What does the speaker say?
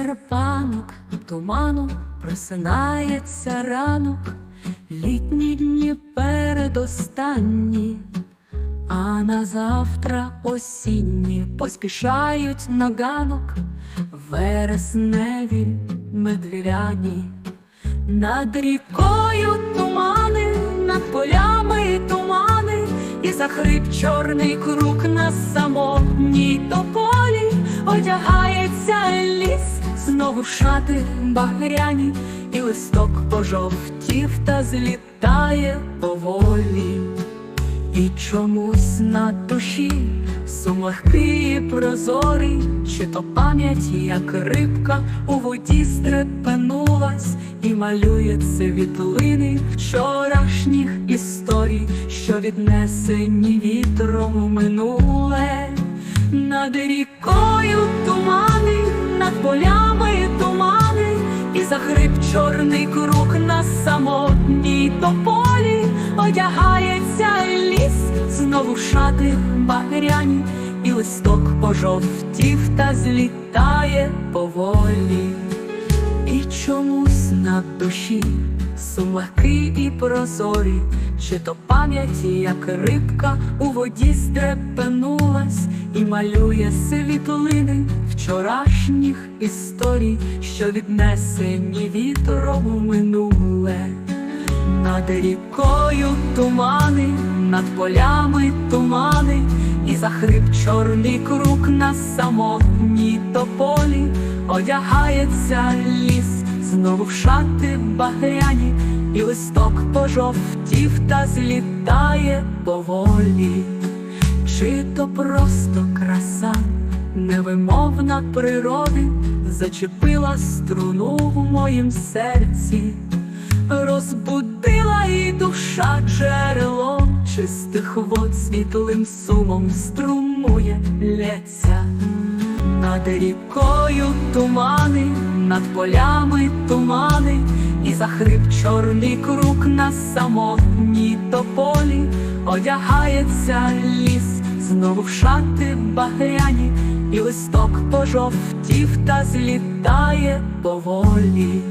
серпанок, туману просинається ранок, літні дні передостанні, а на завтра осінні. Поспішають на ганок, вересневі медвіряні, над рікою тумани, над полями тумани, і захрип чорний круг на самотній тополі, ліс, знову шати багряні, і листок пожовтів та злітає поволі. І чомусь на душі сум легкий і прозорий, чи то пам'ять, як рибка у воді стрепенулась і малює світлини вчорашніх історій, що віднесені вітром у минуле, над рікою тумани, над полями захрип чорний круг на самотній тополі, одягається ліс, знову шати багряні, і листок пожовтів та злітає поволі. І чомусь на душі сум легкий і прозорий, чи то пам'ять, як рибка у воді стрепенулась і малює світлини вчорашніх історій, що віднесені вітром у минуле. Над рікою тумани, над полями тумани, і захрип чорний круг на самотній тополі, одягається ліс, знову в шати багряні, і листок пожовтів та злітає поволі. Чи то просто краса, невимовна природи, зачепила струну в моїм серці, розбудила і душа джерело чистих вод світлим сумом струмує лється. Над рікою тумани, над полями тумани, і захрип чорний круг на самотній тополі, одягається ліс, знову в шати багряні, і листок пожовтів та злітає поволі.